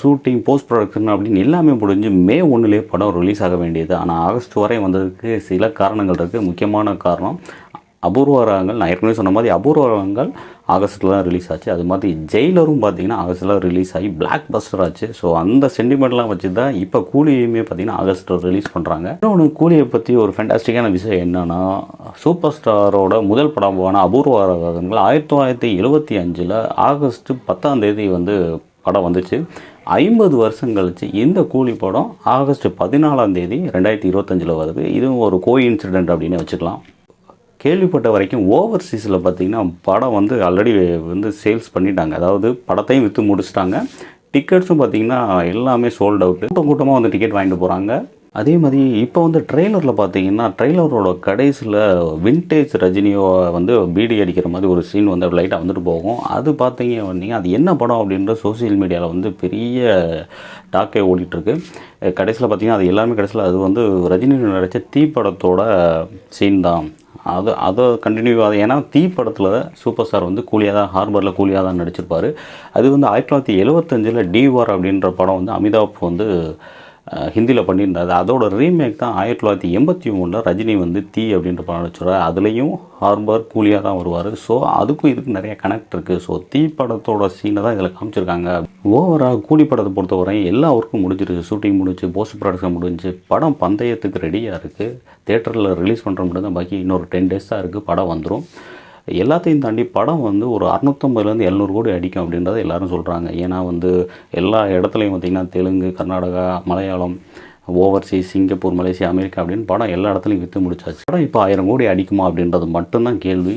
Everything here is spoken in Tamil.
ஷூட்டிங் போஸ்ட் ப்ரொடக்ஷன் அப்படின்னு எல்லாமே முடிஞ்சு மே ஒன்றுலேயே படம் ரிலீஸ் ஆக வேண்டியது. ஆனால் ஆகஸ்ட் வரை வந்ததுக்கு சில காரணங்கள் இருக்குது முக்கியமான காரணம் அபூர்வரகங்கள் நான் ஏற்கனவே சொன்ன மாதிரி அபூர்வரகங்கள் ஆகஸ்ட்டில் தான் ரிலீஸ் ஆச்சு. அது மாதிரி ஜெயிலரும் பார்த்திங்கன்னா ஆகஸ்ட்டில் ரிலீஸ் ஆகி பிளாக் பஸ்டர் ஆச்சு. ஸோ அந்த சென்டிமெண்ட்லாம் வச்சு தான் இப்போ கூலியுமே பார்த்தீங்கன்னா ஆகஸ்ட்டில் ரிலீஸ் பண்ணுறாங்க இன்னொன்று கூலியை பற்றி ஒரு ஃபேண்டாஸ்டிக்கான விஷயம் என்னென்னா சூப்பர் ஸ்டாரோட முதல் படமான அபூர்வரகங்கள் ஆயிரத்தி தொள்ளாயிரத்தி எழுபத்தி அஞ்சில் ஆகஸ்ட் பத்தாம் தேதி வந்து படம் வந்துச்சு. ஐம்பது வருஷம் கழிச்சு இந்த கூலி படம் ஆகஸ்ட் பதினாலாம் தேதி ரெண்டாயிரத்தி இருபத்தஞ்சில் வருது. இதுவும் ஒரு கோ இன்சிடென்ட் அப்படின்னு வச்சுக்கலாம். கேள்விப்பட்ட வரைக்கும் ஓவர்சீஸில் பார்த்தீங்கன்னா படம் வந்து ஆல்ரெடி வந்து சேல்ஸ் பண்ணிட்டாங்க. அதாவது படத்தையும் விற்று முடிச்சிட்டாங்க. டிக்கெட்ஸும் பார்த்தீங்கன்னா எல்லாமே சோல்ட் அவுட்டு கூட்டம் கூட்டமாக வந்து டிக்கெட் வாங்கிட்டு போகிறாங்க அதே மாதிரி இப்போ வந்து ட்ரெய்லரில் பார்த்தீங்கன்னா ட்ரெய்லரோட கடைசியில் வின்டேஜ் ரஜினியோ வந்து பீடி அடிக்கிற மாதிரி ஒரு சீன் வந்து லைட்டாக வந்துட்டு போகும். அது பார்த்தீங்க வந்தீங்க அது என்ன படம் அப்படின்ற சோஷியல் மீடியாவில் வந்து பெரிய டாக்கே ஓடிட்டுருக்கு. கடைசியில் பார்த்தீங்கன்னா அது எல்லாமே கடைசியில் அது வந்து ரஜினி நடித்த தீ படத்தோட சீன் தான். அது அதை கண்டினியூ ஆகுது ஏன்னா தீ படத்தில் சூப்பர் ஸ்டார் வந்து கூலியாக தான் ஹார்பரில் கூலியாக தான் நடிச்சிருப்பார். அது வந்து ஆயிரத்தி தொள்ளாயிரத்தி எழுபத்தஞ்சில் டிவார் அப்படின்ற படம் வந்து அமிதாப் வந்து ஹிந்தியில் பண்ணியிருந்தாரு. அதோட ரீமேக் தான் ஆயிரத்தி தொள்ளாயிரத்தி எண்பத்தி மூணில் ரஜினி வந்து தீ அப்படின்ற படம் நடிச்சிருவார் அதுலேயும் ஹார்பர் கூலியாக தான் வருவார். ஸோ அதுக்கும் இதுக்கு நிறைய கனெக்ட் இருக்குது ஸோ தீ படத்தோட சீனை தான் இதில் காமிச்சிருக்காங்க. ஓவராக கூலி படத்தை பொறுத்தவரை எல்லா ஒர்க்கும் முடிஞ்சிருச்சு. ஷூட்டிங் முடிஞ்சு போஸ்ட் ப்ரொடக்ஷன் முடிஞ்சு படம் பந்தயத்துக்கு ரெடியாக இருக்குது தேட்டரில் ரிலீஸ் பண்ணுற மட்டும் தான் பாக்கி இன்னொரு டென் டேஸ் தான் இருக்குது படம் வந்துடும் எல்லாத்தையும் தாண்டி படம் வந்து ஒரு அறநூற்றம்பதுலேருந்து எழுநூறு கோடி அடிக்கும் அப்படின்றத எல்லாரும் சொல்கிறாங்க ஏன்னா வந்து எல்லா இடத்துலையும் பார்த்திங்கன்னா Telugu Karnataka Malayalam overseas Singapore Malaysia America அப்படின்னு படம் எல்லா இடத்துலையும் விற்று முடிச்சாச்சு. படம் இப்போ ஆயிரம் கோடி அடிக்குமா அப்படின்றது மட்டும்தான் கேள்வி.